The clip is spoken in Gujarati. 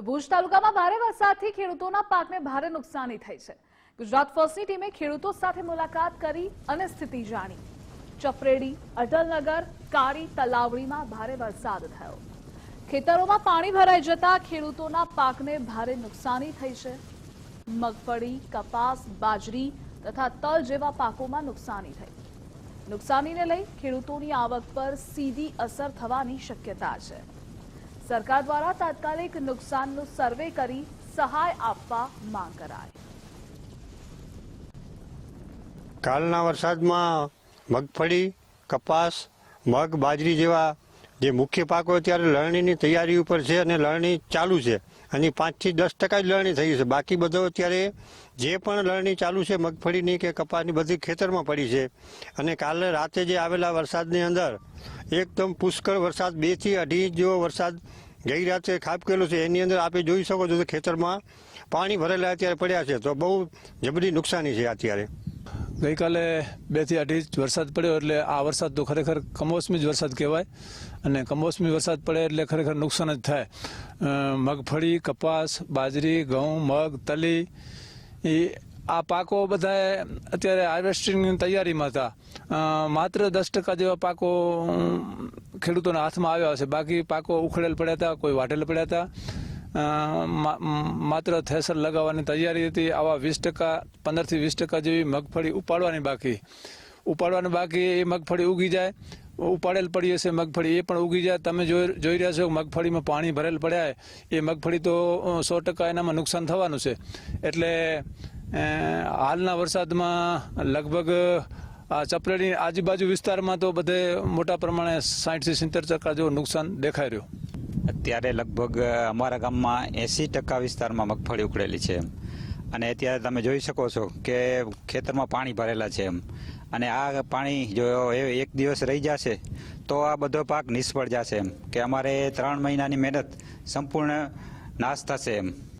તો ભુજ તાલુકામાં ભારે વરસાદથી ખેડૂતોના પાકને ભારે નુકસાની થઈ છે. ગુજરાત ફર્સ્ટની ટીમે ખેડૂતો સાથે મુલાકાત કરી અને સ્થિતિ જાણી. ચપરેડી, અટલનગર કાળી તલાવડીમાં ભારે વરસાદ થયો. ખેતરોમાં પાણી ભરાઈ જતા ખેડૂતોના પાકને ભારે નુકસાની થઈ છે. મગફળી, કપાસ, બાજરી તથા તલ જેવા પાકોમાં નુકસાની થઈ. નુકસાનીને લઈ ખેડૂતોની આવક પર સીધી અસર થવાની શક્યતા છે. સરકાર દ્વારા તાત્કાલિક નુકસાનનું સર્વે કરી સહાય આપવા માંગ કરાય કાલના વરસાદમાં મગફળી, કપાસ, મગ, બાજરી જેવા જે મુખ્ય પાકો અત્યારે લણણીની તૈયારી ઉપર છે અને લણણી ચાલુ છે. અને પાંચથી દસ ટકા જ લણણી થઈ છે. બાકી બધો અત્યારે જે પણ લણણી ચાલુ છે, મગફળીની કે કપાસની, બધી ખેતરમાં પડી છે. અને કાલે રાતે જે આવેલા વરસાદની અંદર એકદમ પુષ્કળ વરસાદ, બેથી અઢી ઇંચ જેવો વરસાદ ગઈ રાતે ખાબકેલો છે. એની અંદર આપણે જોઈ શકો છો ખેતરમાં પાણી ભરેલા અત્યારે પડ્યા છે. તો બહુ જબરી નુકસાની છે અત્યારે. ગઈકાલે બેથી અઢી ઇંચ વરસાદ પડ્યો એટલે આ વરસાદ તો ખરેખર કમોસમી જ વરસાદ કહેવાય અને કમોસમી વરસાદ પડે એટલે ખરેખર નુકસાન જ થાય. મગફળી, કપાસ, બાજરી, ઘઉં, મગ, તલી, એ આ પાકો બધા અત્યારે હાર્વેસ્ટિંગની તૈયારીમાં હતા. માત્ર દસ ટકા જેવા પાકો ખેડૂતોના હાથમાં આવ્યા છે બાકી પાકો ઉખડેલ પડ્યા હતા, કોઈ વાઢેલ પડ્યા હતા. માત્ર થેસર લગાવવાની તૈયારી હતી, આવા વીસ ટકા, પંદરથી વીસ ટકા જેવી મગફળી ઉપાડવાની બાકી. ઉપાડવાની બાકી એ મગફળી ઉગી જાય, ઉપાડેલ પડી હશે મગફળી, એ પણ ઉગી જાય. તમે જોઈ રહ્યા છો, મગફળીમાં પાણી ભરેલ પડ્યા. એ મગફળી તો સો ટકા એનામાં નુકસાન થવાનું છે. એટલે હાલના વરસાદમાં લગભગ આ ચપરેડી આજુબાજુ વિસ્તારમાં તો બધે મોટા પ્રમાણે સાઠથી સિત્તેર ટકા જેવું નુકસાન દેખાઈ રહ્યું. અત્યારે લગભગ અમારા ગામમાં એંસી ટકા વિસ્તારમાં મગફળી ઉકળેલી છે અને અત્યારે તમે જોઈ શકો છો કે ખેતરમાં પાણી ભરેલા છે એમ. અને આ પાણી જો એક દિવસ રહી જશે, તો આ બધો પાક નિષ્ફળ જશે એમ. કે અમારે ત્રણ મહિનાની મહેનત સંપૂર્ણ નાશ થશે એમ.